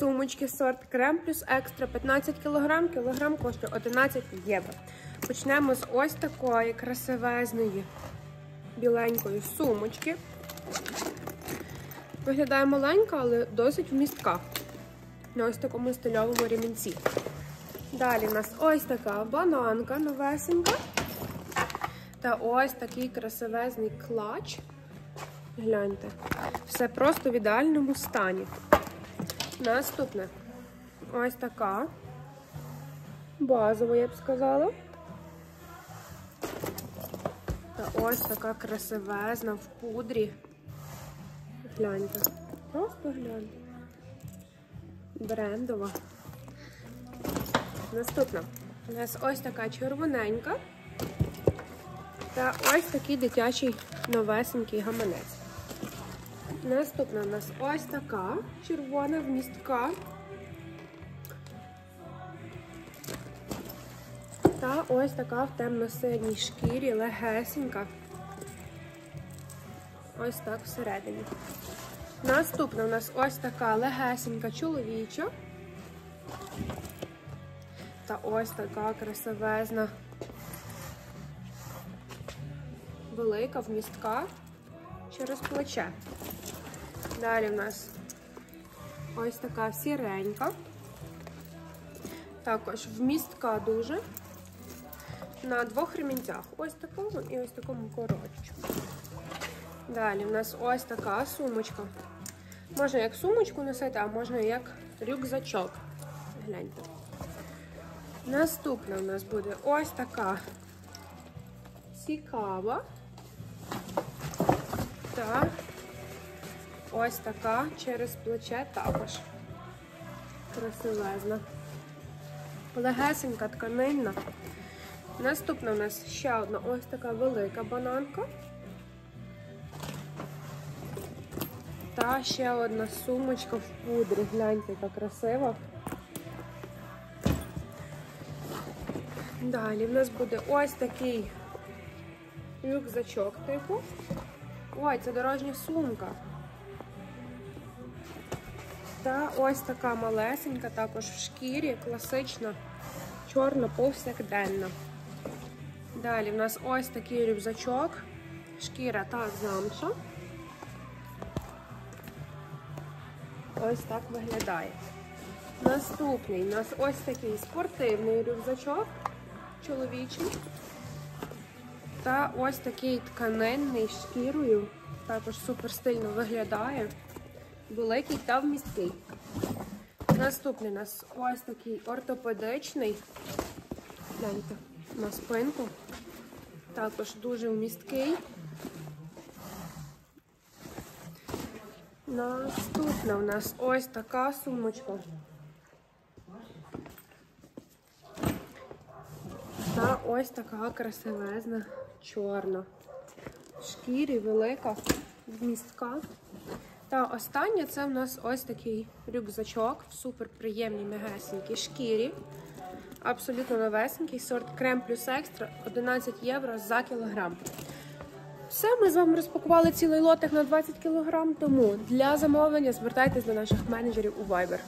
сумочки сорт крем плюс екстра 15 кг, кілограм коштує 11 євро. Почнемо з ось такої красивезної біленької сумочки. Виглядає маленька, але досить вмістка. На ось такому стильовому ремінці. Далі у нас ось така бананка новесенька. Та ось такий красивезний клач. Гляньте. Все просто в ідеальному стані. Наступне ось така. Базова, я б сказала. Та ось така красивезна в пудрі. Гляньте. Просто гляньте. Брендова. Наступна. У нас ось така червоненька. Та ось такий дитячий новесенький гаманець. Наступна у нас ось така червона вмістка. Та ось така в темно-синій шкірі, легесенька. Ось так всередині. Наступна у нас ось така легесенька чоловіча. Та ось така красивезна, велика вмістка через плече. Далі у нас ось така сіренька. Також вмістка дуже. На двох ремінцях. Ось такому і ось такому коротчому. Далі у нас ось така сумочка. Можна як сумочку носити, а можна як рюкзачок. Гляньте. Наступна у нас буде ось така цікава. Та ось така через плече також. Красивезна. Легесенька тканинна. Наступна у нас ще одна ось така велика бананка. Та ще одна сумочка в пудрі. Гляньте, яка красива. Далі в нас буде ось такий рюкзачок типу. Ой, це дорожня сумка. Та ось така малесенька, також в шкірі, класична, чорна, повсякденна. Далі в нас ось такий рюкзачок, шкіра та замша. Ось так виглядає. Наступний у нас ось такий спортивний рюкзачок чоловічий. Та ось такий тканинний шкірою. Також супер стильно виглядає. Великий та вмісткий. Наступний у нас ось такий ортопедичний. Гляньте, на спинку. Також дуже вмісткий. Наступна у нас ось така сумочка. Та ось така красивезна чорна. Шкірі велика, вмістка. Та остання це в нас ось такий рюкзачок в супер приємній мегесенькій шкірі. Абсолютно новесенький сорт крем плюс екстра 11 євро за кілограм. Все, ми з вами розпакували цілий лотик на 20 кг, тому для замовлення звертайтесь до наших менеджерів у Viber.